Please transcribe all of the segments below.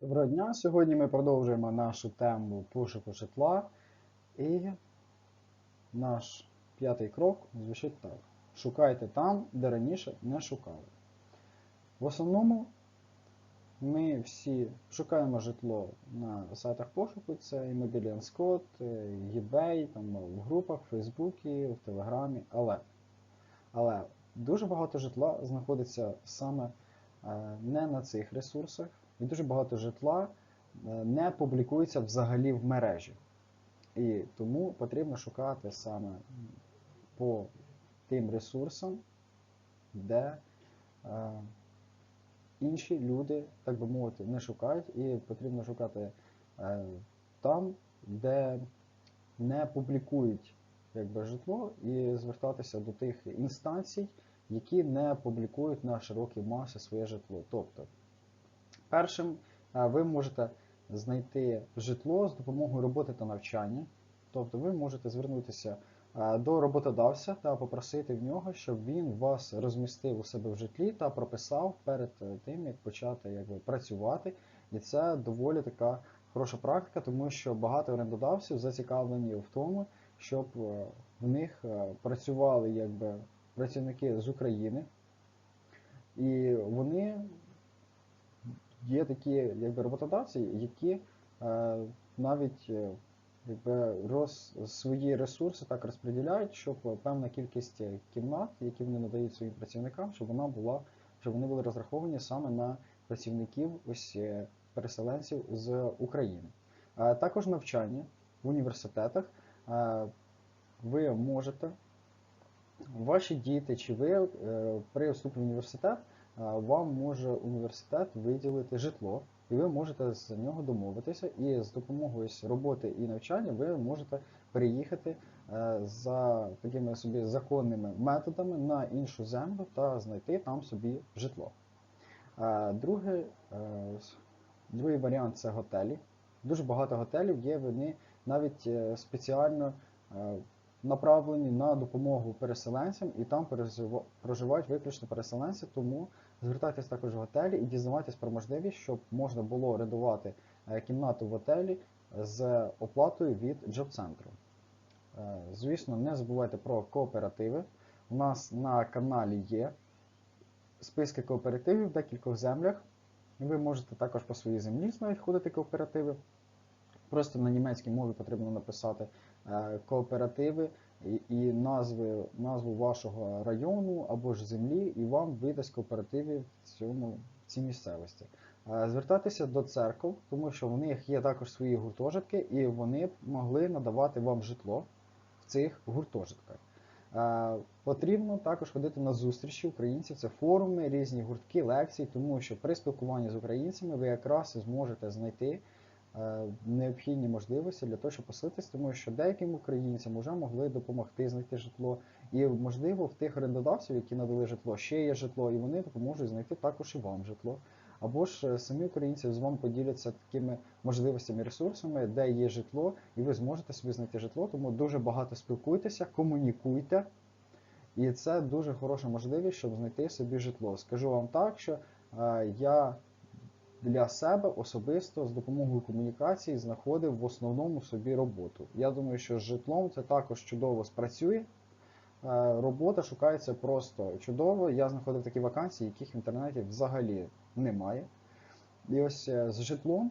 Доброго дня! Сьогодні ми продовжуємо нашу тему пошуку житла. І наш п'ятий крок звучить так: шукайте там, де раніше не шукали. В основному ми всі шукаємо житло на сайтах пошуку, це Immobilian Squad, eBay, там, в групах, в Фейсбуці, в Телеграмі. Але, але дуже багато житла знаходиться саме е, не на цих ресурсах. І дуже багато житла е, не публікується взагалі в мережі. І тому потрібно шукати саме по тим ресурсам, де е, інші люди, так би мовити, не шукають, і потрібно шукати е, там, де не публікують якби, житло, і звертатися до тих інстанцій, які не публікують на широкій масі своє житло. Тобто, Першим е, ви можете знайти житло з допомогою роботи та навчання. Тобто ви можете звернутися е, до роботодавця та попросити в нього, щоб він вас розмістив у себе в житлі та прописав перед е, тим, як почати якби, працювати. І це доволі така хороша практика, тому що багато орендодавців зацікавлені в тому, щоб в них працювали якби, працівники з України. І вони є такі якби, роботодавці, які е, навіть е, якби, роз, свої ресурси так розподіляють, щоб певна кількість кімнат, які вони надають своїм працівникам, щоб вона була, щоб вони були розраховані саме на працівників ось е, переселенців з України. Е, також навчання в університетах е, ви можете. Ваші діти чи ви е, при вступі в університет вам може університет виділити житло, і ви можете з нього домовитися, і з допомогою роботи і навчання ви можете переїхати е, за такими собі законними методами на іншу землю та знайти там собі житло. Другий, е, другий варіант це готелі. Дуже багато готелів є, вони навіть е, спеціально направлені на допомогу переселенцям, і там проживають виключно переселенці, тому звертайтесь також в готелі і дізнавайтесь про можливість, щоб можна було орендувати е, кімнату в готелі з оплатою від джоб-центру. Е, звісно, не забувайте про кооперативи. У нас на каналі є списки кооперативів в декількох землях. Ви можете також по своїй землі знаходити кооперативи. Просто на німецькій мові потрібно написати е, кооперативи і, назви, назву вашого району або ж землі, і вам видасть кооперативи в цьому в цій місцевості. Звертайтеся до церков, тому що в них є також свої гуртожитки, і вони могли надавати вам житло в цих гуртожитках. Потрібно також ходити на зустрічі українців, це форуми, різні гуртки, лекції, тому що при спілкуванні з українцями ви якраз зможете знайти. Е, необхідні можливості для того, щоб поселитись, тому що деяким українцям вже могли допомогти знайти житло. І, можливо, в тих орендодавців, які надали житло, ще є житло, і вони допоможуть знайти також і вам житло. Або ж е, самі українці з вами поділяться такими можливостями і ресурсами, де є житло, і ви зможете собі знайти житло, тому дуже багато спілкуйтеся, комунікуйте. І це дуже хороша можливість, щоб знайти собі житло. Скажу вам так, що е, я для себе особисто з допомогою комунікації знаходив в основному собі роботу. Я думаю, що з житлом це також чудово спрацює. Е, робота шукається просто чудово. Я знаходив такі вакансії, яких в інтернеті взагалі немає. І ось е, з житлом,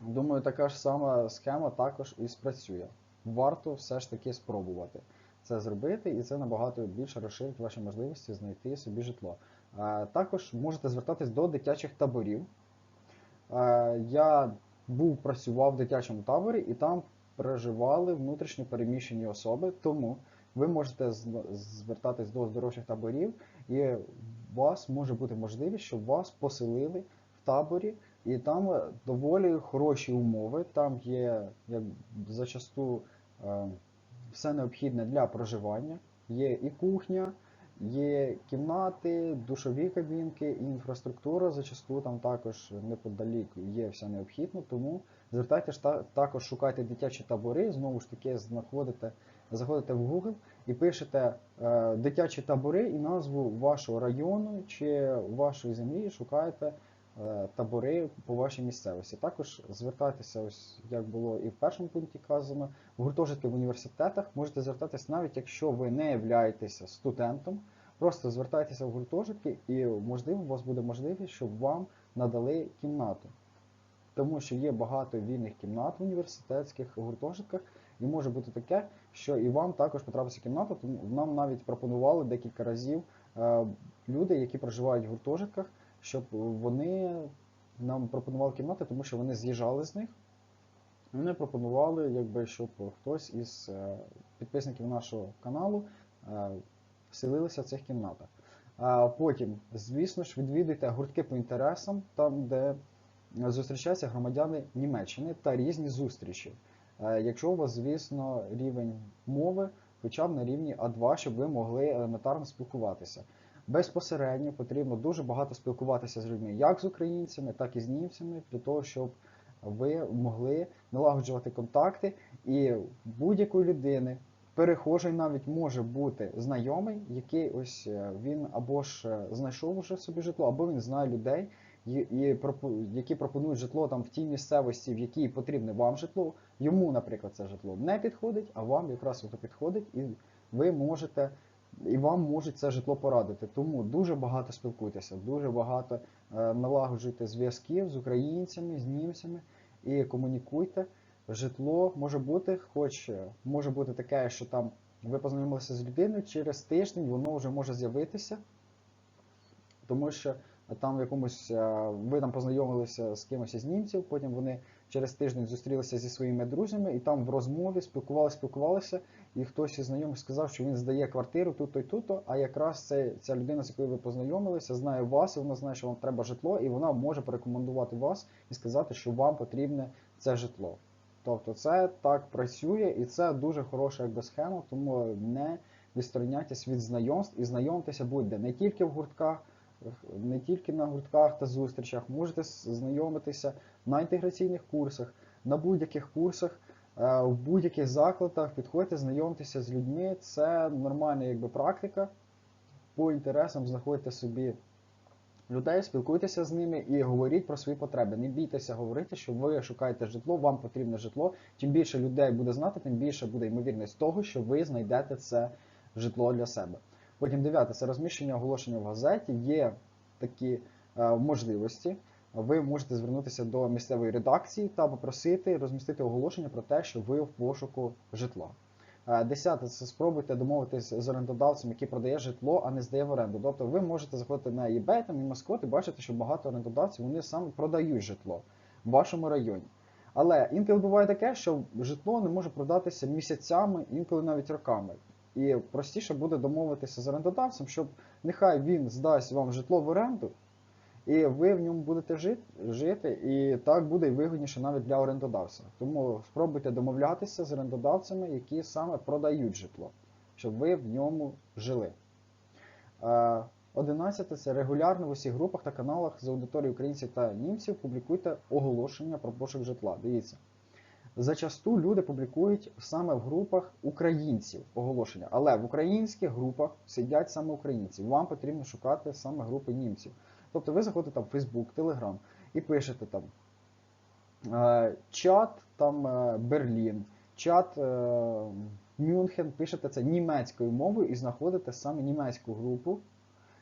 думаю, така ж сама схема також і спрацює. Варто все ж таки спробувати це зробити, і це набагато більше розширить ваші можливості знайти собі житло. Також можете звертатись до дитячих таборів. Я був працював в дитячому таборі і там проживали внутрішньо переміщені особи, тому ви можете звертатись до здоровчих таборів, і у вас може бути можливість, щоб вас поселили в таборі, і там доволі хороші умови. Там є як зачасту е, все необхідне для проживання, є і кухня. Є кімнати, душові кабінки, і інфраструктура зачасту там також неподалік є все необхідно, тому звертайтеся також шукайте дитячі табори, знову ж таки знаходите, заходите в Google і пишете е, дитячі табори і назву вашого району чи вашої землі, шукаєте табори по вашій місцевості. Також звертайтеся, ось як було і в першому пункті казано, в гуртожитки в університетах можете звертатись навіть якщо ви не являєтеся студентом. Просто звертайтеся в гуртожитки і можливо у вас буде можливість, щоб вам надали кімнату. Тому що є багато вільних кімнат в університетських гуртожитках, і може бути таке, що і вам також потрапиться кімната. Тому нам навіть пропонували декілька разів е, люди, які проживають в гуртожитках, щоб вони нам пропонували кімнати, тому що вони з'їжджали з них. Вони пропонували, якби, щоб хтось із е, підписників нашого каналу е, селилися в цих кімнатах. А потім, звісно ж, відвідуйте гуртки по інтересам, там, де зустрічаються громадяни Німеччини та різні зустрічі. Е, Якщо у вас, звісно, рівень мови, хоча б на рівні А2, щоб ви могли елементарно спілкуватися. Безпосередньо потрібно дуже багато спілкуватися з людьми, як з українцями, так і з німцями, для того, щоб ви могли налагоджувати контакти і будь-якої людини, перехожий навіть може бути знайомий, який ось е, він або ж е, знайшов уже собі житло, або він знає людей, які пропонують житло там в тій місцевості, в якій потрібне вам житло. Йому, наприклад, це житло не підходить, а вам якраз воно підходить, і ви можете, і вам можуть це житло порадити. Тому дуже багато спілкуйтеся, дуже багато е, налагоджуйте зв'язків з українцями, з німцями і комунікуйте. Житло може бути, хоч е, може бути таке, що там ви познайомилися з людиною, через тиждень воно вже може з'явитися, тому що там в якомусь е, ви там познайомилися з кимось із німців, потім вони через тиждень зустрілися зі своїми друзями, і там в розмові спілкувалися, спілкувалися, і хтось із знайомих сказав, що він здає квартиру тут-то і тут-то, а якраз це, ця людина, з якою ви познайомилися, знає вас, і вона знає, що вам треба житло, і вона може порекомендувати вас і сказати, що вам потрібне це житло. Тобто це так працює, і це дуже хороша якби, схема, тому не відстороняйтесь від знайомств і знайомтеся будь-де не тільки в гуртках, не тільки на гуртках та зустрічах, можете знайомитися на інтеграційних курсах, на будь-яких курсах, е, в будь-яких закладах, підходьте, знайомтеся з людьми. Це нормальна якби, практика. По інтересам знаходьте собі людей, спілкуйтеся з ними і говоріть про свої потреби. Не бійтеся говорити, що ви шукаєте житло, вам потрібне житло. Чим більше людей буде знати, тим більше буде ймовірність того, що ви знайдете це житло для себе. Потім дев'яте це розміщення оголошення в газеті. Є такі е, можливості. Ви можете звернутися до місцевої редакції та попросити розмістити оголошення про те, що ви в пошуку житла. Е, Десяте це спробуйте домовитися з орендодавцем, який продає житло, а не здає в оренду. Тобто ви можете заходити на eBay там, і Москот і бачити, що багато орендодавців вони саме продають житло в вашому районі. Але інколи буває таке, що житло не може продатися місяцями, інколи навіть роками. І простіше буде домовитися з орендодавцем, щоб нехай він здасть вам житло в оренду, і ви в ньому будете жити, і так буде вигідніше навіть для орендодавця. Тому спробуйте домовлятися з орендодавцями, які саме продають житло, щоб ви в ньому жили. Е, Одинадцяте це регулярно в усіх групах та каналах з аудиторії українців та німців публікуйте оголошення про пошук житла. Дивіться. Зачасту люди публікують саме в групах українців оголошення, але в українських групах сидять саме українці. Вам потрібно шукати саме групи німців. Тобто ви заходите там в Facebook, Telegram і пишете там е, чат там е, Берлін, чат е, Мюнхен, пишете це німецькою мовою і знаходите саме німецьку групу,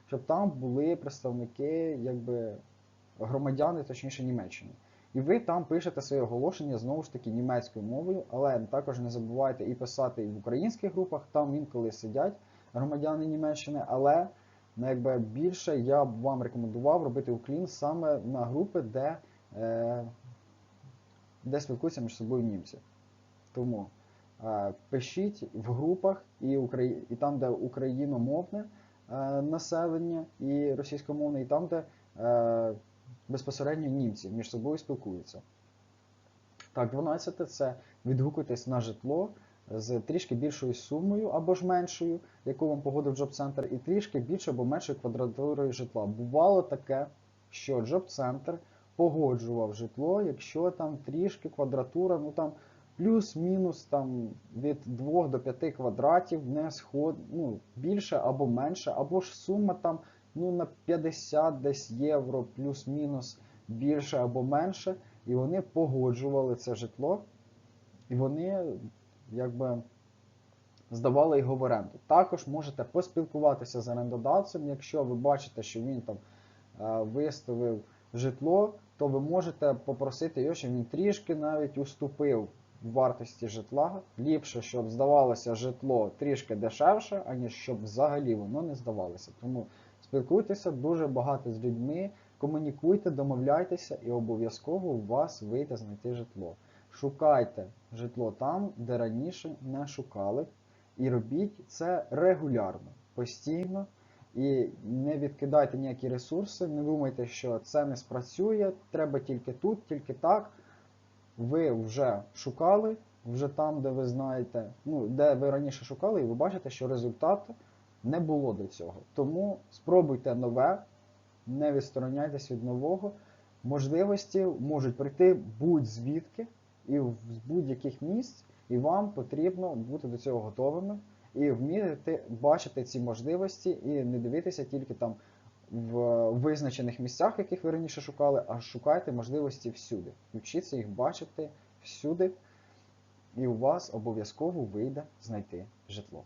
щоб там були представники, якби громадяни, точніше Німеччини. І ви там пишете своє оголошення знову ж таки німецькою мовою, але також не забувайте і писати і в українських групах, там інколи сидять громадяни Німеччини, але ну, якби більше я б вам рекомендував робити уклін саме на групи, де, е, де спілкуються між собою німці. Тому е, пишіть в групах і, Украї... і там, де україномовне е, населення, і російськомовне, і там, де е, безпосередньо німці між собою спілкуються. Так, 12 це відгукуйтесь на житло з трішки більшою сумою або ж меншою, яку вам погодив джоб-центр, і трішки більше або меншою квадратурою житла. Бувало таке, що джоб-центр погоджував житло, якщо там трішки квадратура, ну там плюс-мінус там від 2 до 5 квадратів не сход, ну, більше або менше, або ж сума там ну, на 50 десь євро, плюс-мінус. більше або менше, і вони погоджували це житло, і вони якби здавали його в оренду. Також можете поспілкуватися з орендодавцем, якщо ви бачите, що він там е, виставив житло, то ви можете попросити його, щоб він трішки навіть уступив в вартості житла. Ліпше, щоб здавалося житло трішки дешевше, аніж щоб взагалі воно не здавалося. Тому спілкуйтеся дуже багато з людьми, комунікуйте, домовляйтеся, і обов'язково у вас вийде знайти житло. Шукайте житло там, де раніше не шукали, і робіть це регулярно, постійно. І не відкидайте ніякі ресурси, не думайте, що це не спрацює, треба тільки тут, тільки так. Ви вже шукали, вже там, де ви знаєте, ну, де ви раніше шукали, і ви бачите, що результату не було до цього. Тому спробуйте нове, не відстороняйтесь від нового. Можливості можуть прийти будь-звідки і з будь-яких місць, і вам потрібно бути до цього готовими і вміти бачити ці можливості і не дивитися тільки там в визначених місцях, яких ви раніше шукали, а шукайте можливості всюди. Вчіться їх бачити всюди, і у вас обов'язково вийде знайти житло.